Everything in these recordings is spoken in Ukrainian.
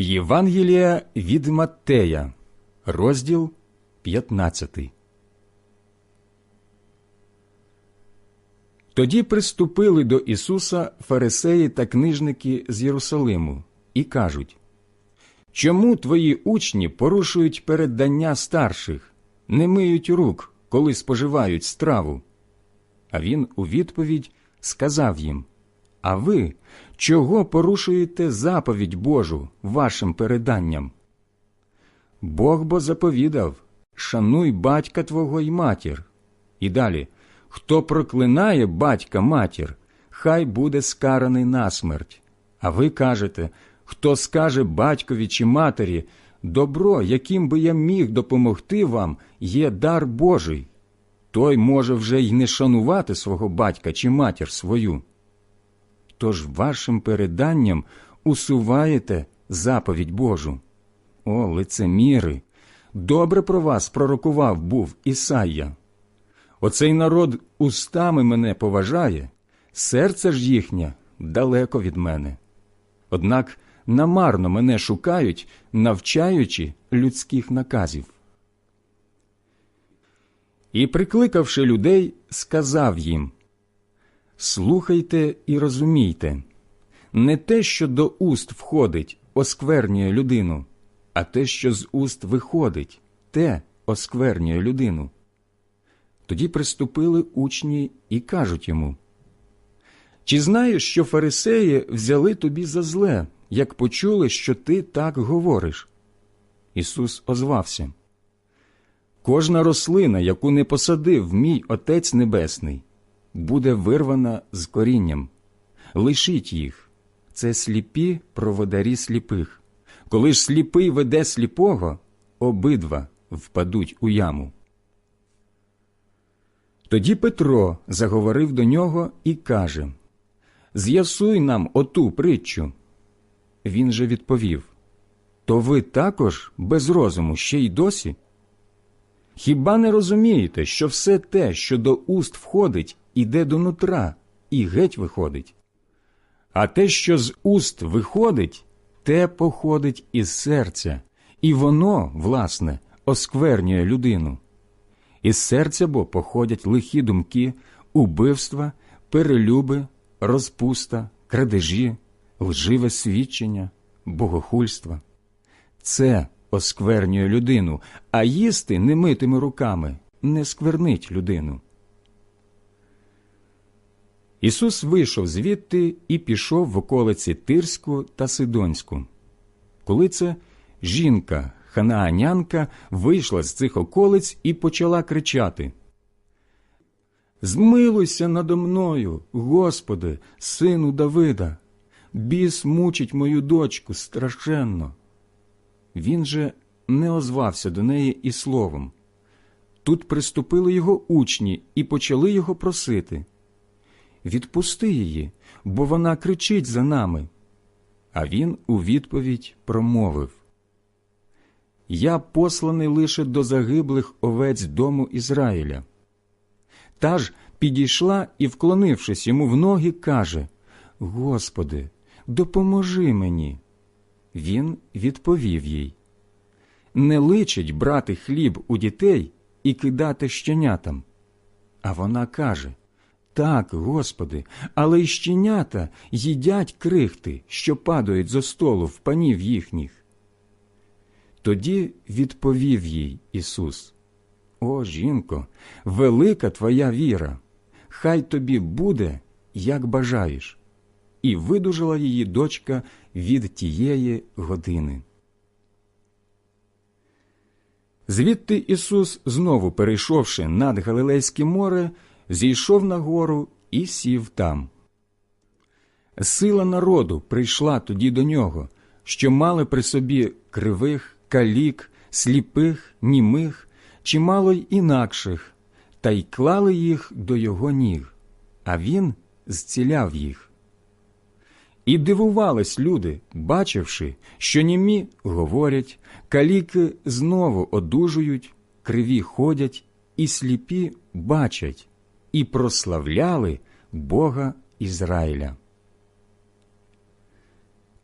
Євангелія від Маттея, розділ 15. Тоді приступили до Ісуса фарисеї та книжники з Єрусалиму і кажуть Чому твої учні порушують переддання старших, не миють рук, коли споживають страву? А він у відповідь сказав їм А ви чого порушуєте заповідь Божу вашим переданням? Бог бо заповідав Шануй батька твого й матір. І далі Хто проклинає батька матір, хай буде скараний насмерть. А ви кажете, хто скаже батькові чи матері, добро, яким би я міг допомогти вам, є дар Божий. Той може вже й не шанувати свого батька чи матір свою. Тож вашим переданням усуваєте заповідь Божу. О, лицеміри! Добре про вас пророкував був Ісайя. Оцей народ устами мене поважає, серце ж їхнє далеко від мене. Однак намарно мене шукають, навчаючи людських наказів. І, прикликавши людей, сказав їм Слухайте і розумійте, не те, що до уст входить, осквернює людину, а те, що з уст виходить, те осквернює людину. Тоді приступили учні і кажуть йому Чи знаєш, що фарисеї взяли тобі за зле, як почули, що ти так говориш? Ісус озвався Кожна рослина, яку не посадив мій Отець Небесний, буде вирвана з корінням. Лишіть їх це сліпі проводарі сліпих. Коли ж сліпий веде сліпого, обидва впадуть у яму. Тоді Петро заговорив до нього і каже З'ясуй нам оту притчу. Він же відповів То ви також без розуму ще й досі? Хіба не розумієте, що все те, що до уст входить, іде до нутра і геть виходить? А те, що з уст виходить, те походить із серця, і воно, власне, осквернює людину. Із серця бо походять лихі думки, убивства, перелюби, розпуста, крадежі, лживе свідчення, богохульства. Це осквернює людину, а їсти немитими руками не сквернить людину. Ісус вийшов звідти і пішов в околиці Тирську та Сидонську. Коли це жінка ханаанянка вийшла з цих околиць і почала кричати Змилуйся надо мною, Господи, сину Давида, біс мучить мою дочку страшенно. Він же не озвався до неї і словом. Тут приступили його учні і почали його просити Відпусти її, бо вона кричить за нами. А він у відповідь промовив я посланий лише до загиблих овець дому Ізраїля. Та ж підійшла і, вклонившись йому в ноги, каже Господи, допоможи мені. Він відповів їй Не личить брати хліб у дітей і кидати щенятам. А вона каже Так, Господи, але й щенята їдять крихти, що падають зо столу в панів їхніх. Тоді відповів їй Ісус О жінко, велика твоя віра, хай тобі буде, як бажаєш, і видужила її дочка від тієї години. Звідти Ісус, знову перейшовши над Галилейське море, зійшов на гору і сів там. Сила народу прийшла тоді до нього, що мали при собі кривих, калік, сліпих, німих, чимало й інакших, та й клали їх до його ніг, а він зціляв їх. І дивувались люди, бачивши, що німі говорять, каліки знову одужують, криві ходять, і сліпі бачать, і прославляли Бога Ізраїля.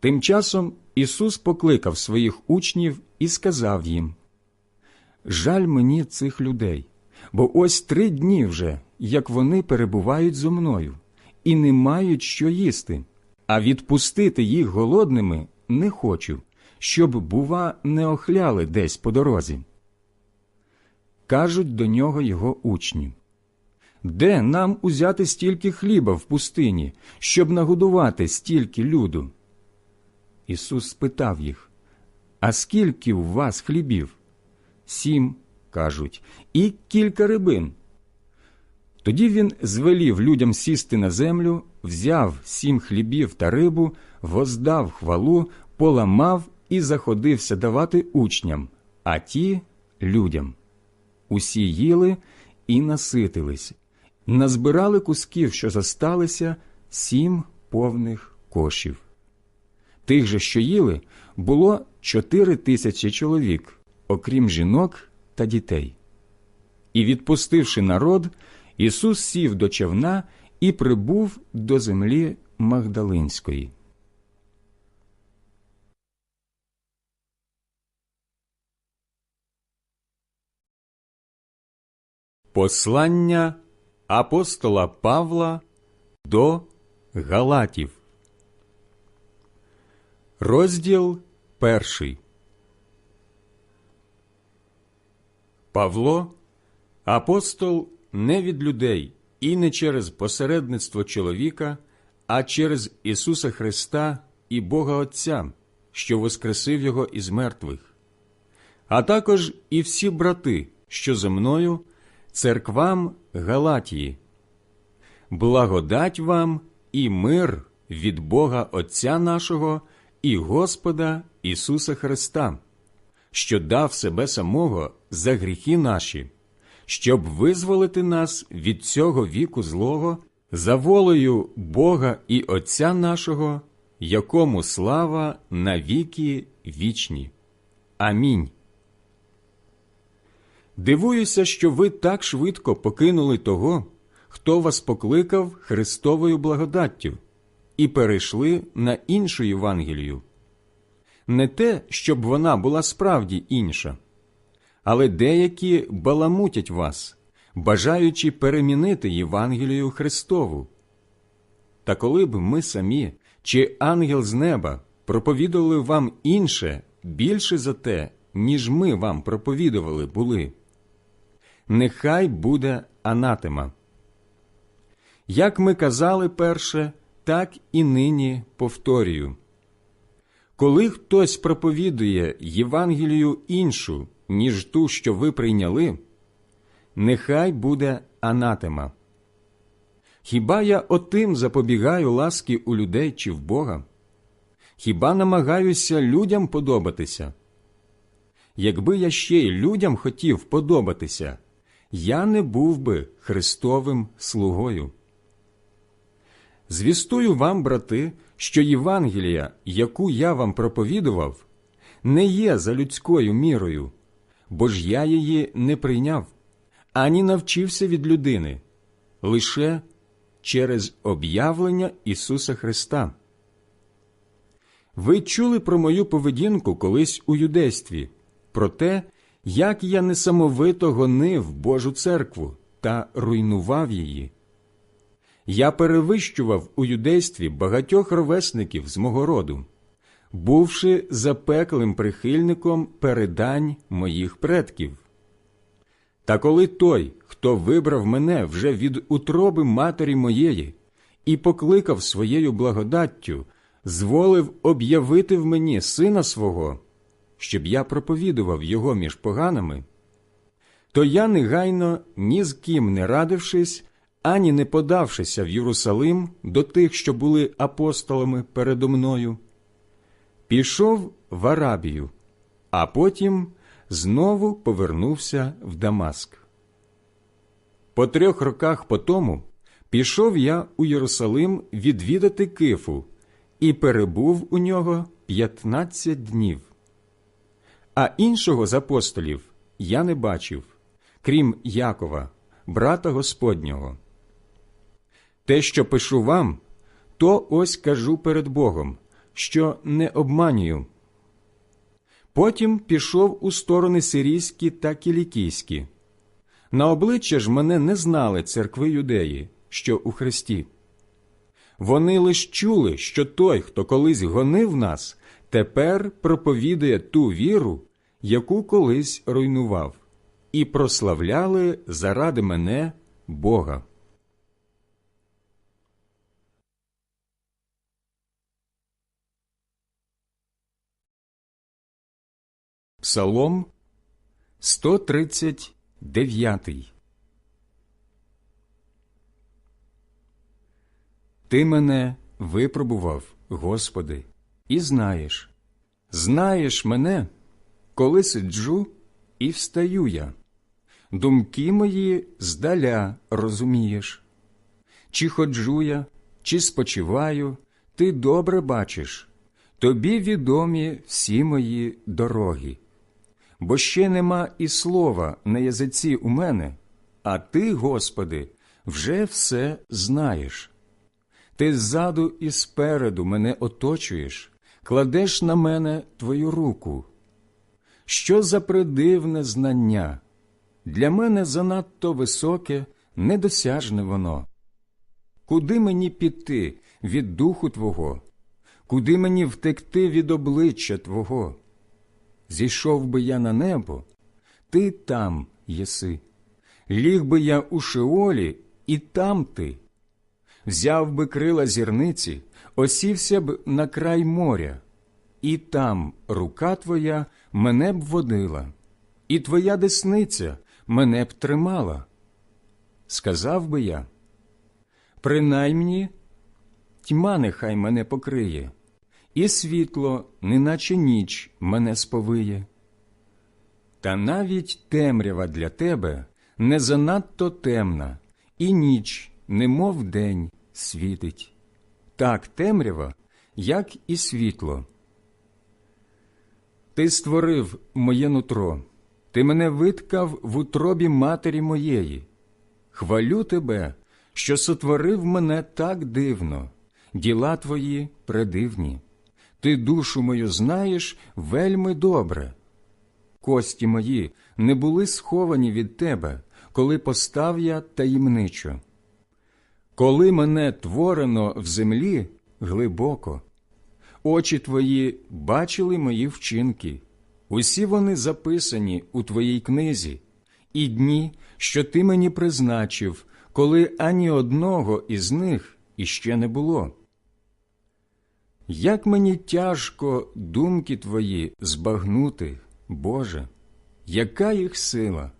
Тим часом Ісус покликав своїх учнів і сказав їм Жаль мені цих людей, бо ось три дні вже, як вони перебувають зо мною, і не мають що їсти, а відпустити їх голодними не хочу, щоб, бува, не охляли десь по дорозі. Кажуть до нього його учні. Де нам узяти стільки хліба в пустині, щоб нагодувати стільки люду? Ісус спитав їх, А скільки у вас хлібів? Сім, кажуть, і кілька рибин. Тоді він звелів людям сісти на землю, взяв сім хлібів та рибу, воздав хвалу, поламав і заходився давати учням, а ті людям. Усі їли і наситились, назбирали кусків, що зосталися, сім повних кошів. Тих же, що їли, було чотири тисячі чоловік, окрім жінок та дітей. І, відпустивши народ, Ісус сів до човна і прибув до землі Магдалинської. Послання апостола Павла до Галатів. Розділ перший. Павло, апостол не від людей і не через посередництво чоловіка, а через Ісуса Христа і Бога Отця, що воскресив Його із мертвих, а також і всі брати, що зо мною, церквам Галатії. Благодать вам і мир від Бога Отця нашого і Господа Ісуса Христа, що дав себе самого за гріхи наші, щоб визволити нас від цього віку злого за волею Бога і Отця нашого, якому слава на віки вічні. Амінь. Дивуюся, що ви так швидко покинули того, хто вас покликав Христовою благодаттю, і перейшли на іншу Євангелію. Не те, щоб вона була справді інша, але деякі баламутять вас, бажаючи перемінити Євангелію Христову. Та коли б ми самі чи ангел з неба проповідували вам інше більше за те, ніж ми вам проповідували були, нехай буде анатема. Як ми казали перше, так і нині повторюю. Коли хтось проповідує Євангелію іншу, ніж ту, що ви прийняли, нехай буде анатема. Хіба я отим запобігаю ласки у людей чи в Бога? Хіба намагаюся людям подобатися? Якби я ще й людям хотів подобатися, я не був би Христовим слугою. Звістую вам, брати, що Євангелія, яку я вам проповідував, не є за людською мірою, бо ж я її не прийняв, ані навчився від людини, лише через об'явлення Ісуса Христа. Ви чули про мою поведінку колись у юдействі, про те, як я несамовито гонив Божу церкву та руйнував її. Я перевищував у юдействі багатьох ровесників з мого роду, бувши запеклим прихильником передань моїх предків. Та коли той, хто вибрав мене вже від утроби матері моєї і покликав своєю благодаттю, зволив об'явити в мені сина свого, щоб я проповідував його між поганими, то я негайно ні з ким не радившись, ані не подавшися в Єрусалим до тих, що були апостолами передо мною, пішов в Арабію, а потім знову повернувся в Дамаск. По трьох роках по тому пішов я у Єрусалим відвідати Кифу і перебув у нього п'ятнадцять днів. А іншого з апостолів я не бачив, крім Якова, брата Господнього. Те, що пишу вам, то ось кажу перед Богом, що не обманюю. Потім пішов у сторони сирійські та кілікійські. На обличчя ж мене не знали церкви юдеї, що у Христі. Вони лиш чули, що той, хто колись гонив нас, тепер проповідує ту віру, яку колись руйнував, і прославляли заради мене Бога. Псалом 139 Ти мене випробував, Господи, і знаєш. Знаєш мене, коли сиджу і встаю я. Думки мої здаля розумієш. Чи ходжу я, чи спочиваю, ти добре бачиш. Тобі відомі всі мої дороги. Бо ще нема і слова на язиці у мене, а ти, Господи, вже все знаєш. Ти ззаду і спереду мене оточуєш, кладеш на мене твою руку. Що за придивне знання? Для мене занадто високе, недосяжне воно. Куди мені піти від духу Твого? Куди мені втекти від обличчя Твого? Зійшов би я на небо, ти там єси. Ліг би я у Шеолі, і там ти. Взяв би крила зірниці, осівся б на край моря, і там рука твоя мене б водила, і твоя десниця мене б тримала. Сказав би я, принаймні тьма нехай мене покриє, і світло, неначе ніч, мене сповиє. Та навіть темрява для тебе не занадто темна, і ніч, немов день, світить. Так темрява, як і світло. Ти створив моє нутро, ти мене виткав в утробі матері моєї. Хвалю тебе, що сотворив мене так дивно, діла твої предивні. Ти душу мою знаєш вельми добре. Кості мої не були сховані від тебе, коли постав я таємничо. Коли мене творено в землі глибоко, очі твої бачили мої вчинки, усі вони записані у твоїй книзі, і дні, що ти мені призначив, коли ані одного із них іще не було. Як мені тяжко думки твої збагнути, Боже, яка їх сила?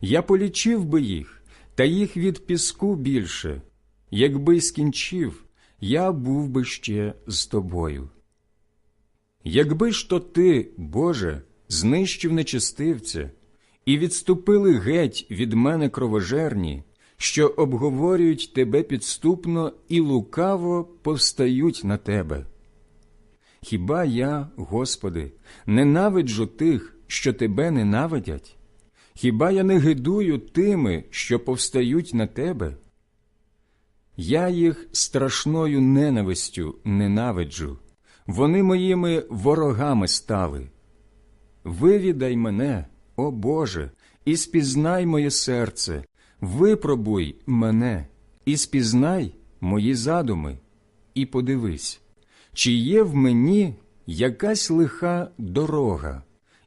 Я полічив би їх, та їх від піску більше. Якби скінчив, я був би ще з тобою. Якби ж то ти, Боже, знищив нечистивця, і відступили геть від мене кровожерні, що обговорюють тебе підступно і лукаво повстають на тебе. Хіба я, Господи, ненавиджу тих, що тебе ненавидять? Хіба я не гидую тими, що повстають на тебе? Я їх страшною ненавистю ненавиджу, вони моїми ворогами стали. Вивідай мене, о Боже, і спізнай моє серце, випробуй мене, і спізнай мої задуми, і подивись, чи є в мені якась лиха дорога,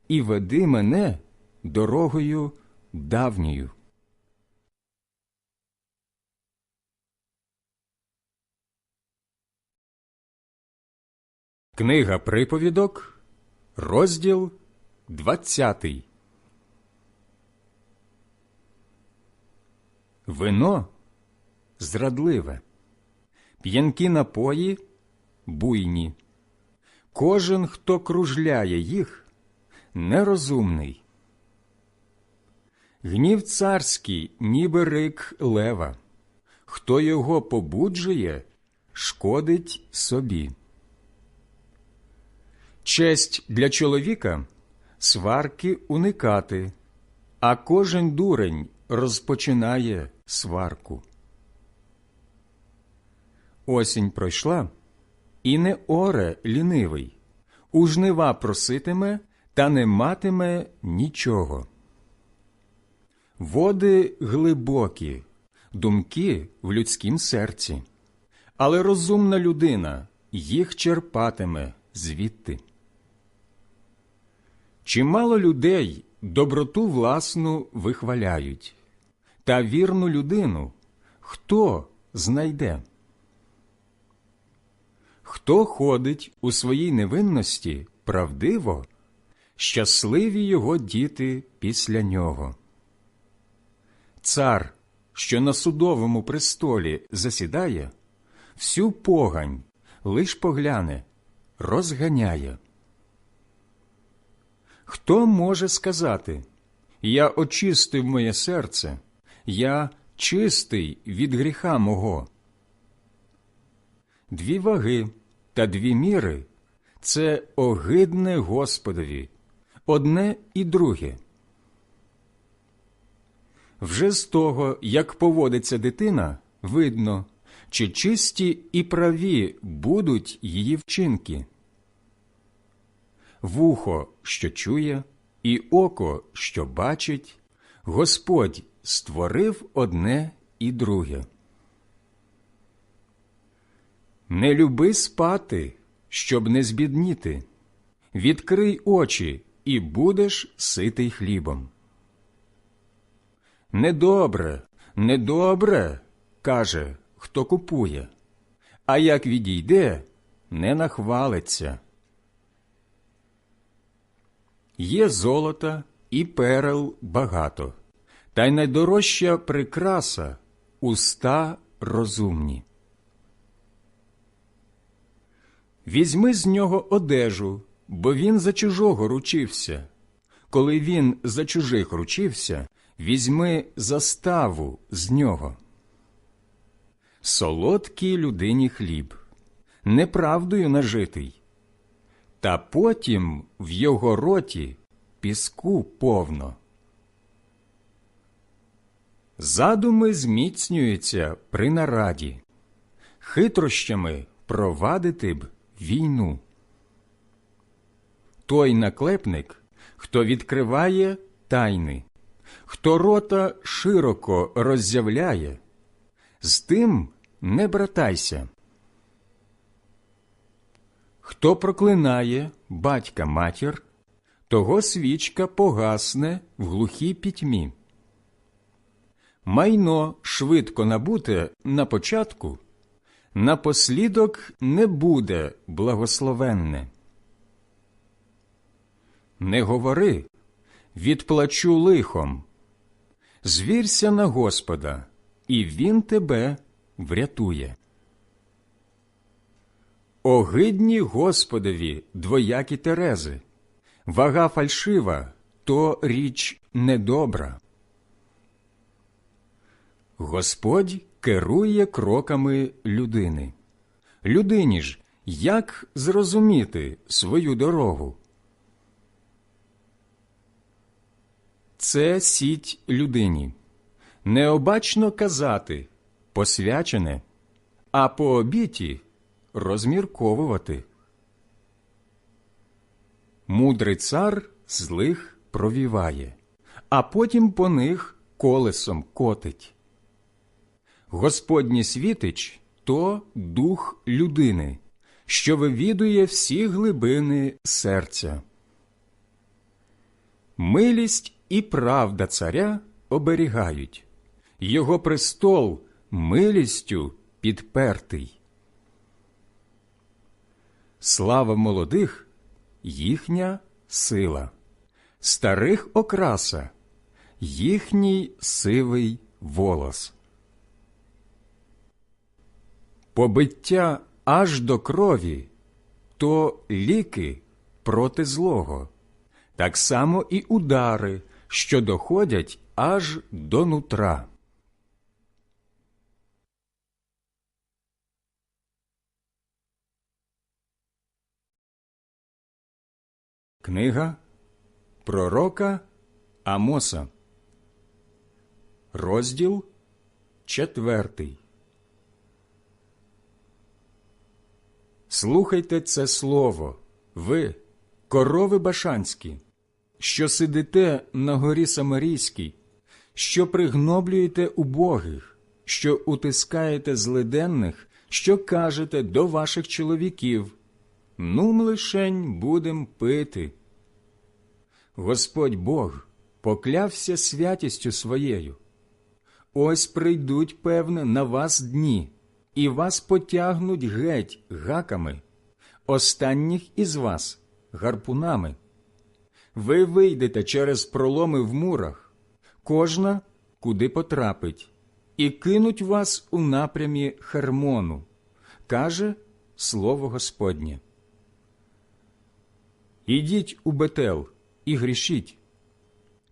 і веди мене дорогою давньою. Книга приповідок, розділ двадцятий. Вино зрадливе, п'янкі напої буйні. Кожен, хто кружляє їх, нерозумний. Гнів царський, ніби рик лева. Хто його побуджує, шкодить собі. Честь для чоловіка сварки уникати, а кожен дурень розпочинає сварку. Осінь пройшла, і не оре лінивий, у жнива проситиме та не матиме нічого. Води глибокі, думки в людськім серці, але розумна людина їх черпатиме звідти. Чимало людей доброту власну вихваляють, та вірну людину хто знайде? Хто ходить у своїй невинності правдиво, щасливі його діти після нього. Цар, що на судовому престолі засідає, всю погань лиш погляне, розганяє. Хто може сказати Я очистив моє серце, я чистий від гріха мого? Дві ваги та дві міри це огидне Господові, одне і друге. Вже з того, як поводиться дитина, видно, чи чисті і праві будуть її вчинки. Вухо, що чує, і око, що бачить, Господь створив одне і друге. Не люби спати, щоб не збідніти. Відкрий очі і будеш ситий хлібом. Недобре, недобре, каже, хто купує, а як відійде, не нахвалиться. Є золота і перел багато, та й найдорожча прикраса уста розумні. Візьми з нього одежу, бо він за чужого ручився. Коли він за чужих ручився, візьми заставу з нього. Солодкий людині хліб, неправдою нажитий, та потім в його роті піску повно. Задуми зміцнюються при нараді, хитрощами провадити б війну. Той наклепник, хто відкриває тайни, хто рота широко роззявляє, з тим не братайся. Хто проклинає батька матір, того свічка погасне в глухій пітьмі. Майно швидко набуте на початку напослідок не буде благословенне. Не говори, відплачу лихом. Звірся на Господа, і Він тебе врятує. Огидні Господові двоякі терези, вага фальшива то річ недобра. Господь керує кроками людини. Людині ж як зрозуміти свою дорогу? Це сіть людині. Необачно казати посвячене, а по обіті розмірковувати. Мудрий цар злих провіває, а потім по них колесом котить. Господній світич то дух людини, що вивідує всі глибини серця. Милість і правда царя оберігають, його престол милістю підпертий. Слава молодих їхня сила, старих окраса, їхній сивий волос. Побиття аж до крові то ліки проти злого, так само і удари, що доходять аж до нутра. Книга Пророка Амоса, розділ четвертий. Слухайте це слово, ви, корови башанські, що сидите на горі Самарійській, що пригноблюєте убогих, що утискаєте злиденних, що кажете до ваших чоловіків. Нум лишень будем пити. Господь Бог поклявся святістю своєю. Ось прийдуть, певне, на вас дні, і вас потягнуть геть гаками, останніх із вас гарпунами. Ви вийдете через проломи в мурах, кожна куди потрапить, і кинуть вас у напрямі Хермону, каже слово Господнє. Ідіть у Бетел і грішіть,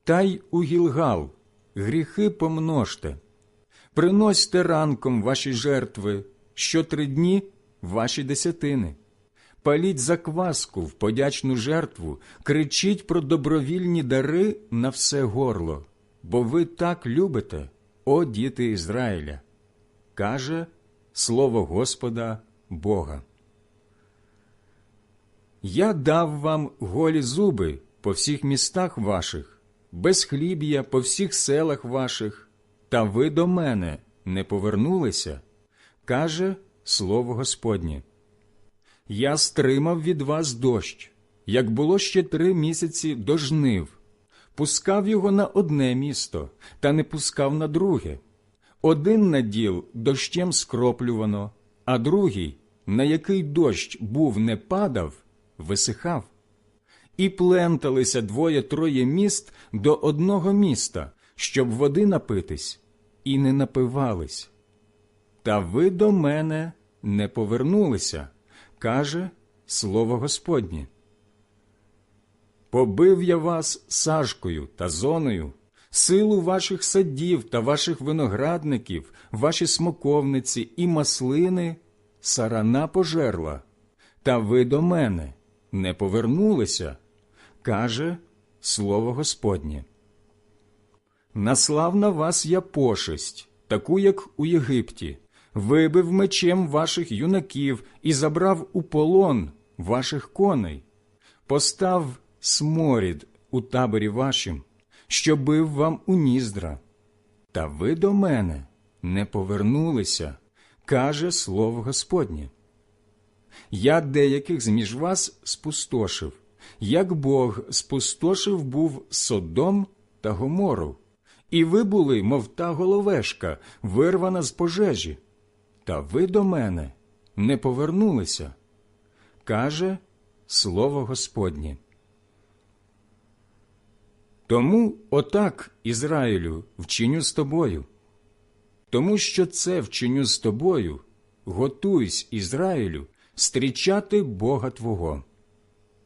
та й у Гілгал гріхи помножте, приносьте ранком ваші жертви, що три дні ваші десятини. Паліть закваску в подячну жертву, кричіть про добровільні дари на все горло, бо ви так любите, о діти Ізраїля, каже слово Господа Бога. Я дав вам голі зуби по всіх містах ваших, безхліб'я по всіх селах ваших, та ви до мене не повернулися, каже слово Господнє. Я стримав від вас дощ, як було ще три місяці до жнив, пускав його на одне місто, та не пускав на друге. Один наділ дощем скроплювано, а другий, на який дощ був не падав, висихав. І пленталися двоє-троє міст до одного міста, щоб води напитись, і не напивались. Та ви до мене не повернулися, каже слово Господнє. Побив я вас сажкою та зоною, силу ваших садів та ваших виноградників, ваші смоковниці і маслини сарана пожерла, та ви до мене не повернулися, каже слово Господнє. Наслав на вас я пошесть, таку, як у Єгипті, вибив мечем ваших юнаків і забрав у полон ваших коней, постав сморід у таборі вашім, що бив вам у ніздра. Та ви до мене не повернулися, каже слово Господнє. Я деяких зміж вас спустошив, як Бог спустошив був Содом та Гомору, і ви були, мов та головешка, вирвана з пожежі. Та ви до мене не повернулися, каже слово Господнє. Тому отак, Ізраїлю, вчиню з тобою. Тому що це вчиню з тобою, готуйсь, Ізраїлю, стрічати Бога Твого.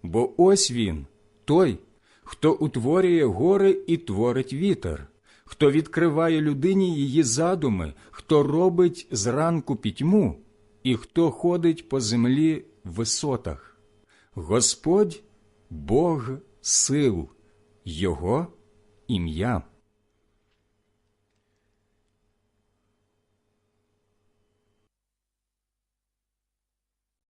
Бо ось він, той, хто утворює гори і творить вітер, хто відкриває людині її задуми, хто робить зранку пітьму, і хто ходить по землі в висотах. Господь Бог сил, Його ім'я.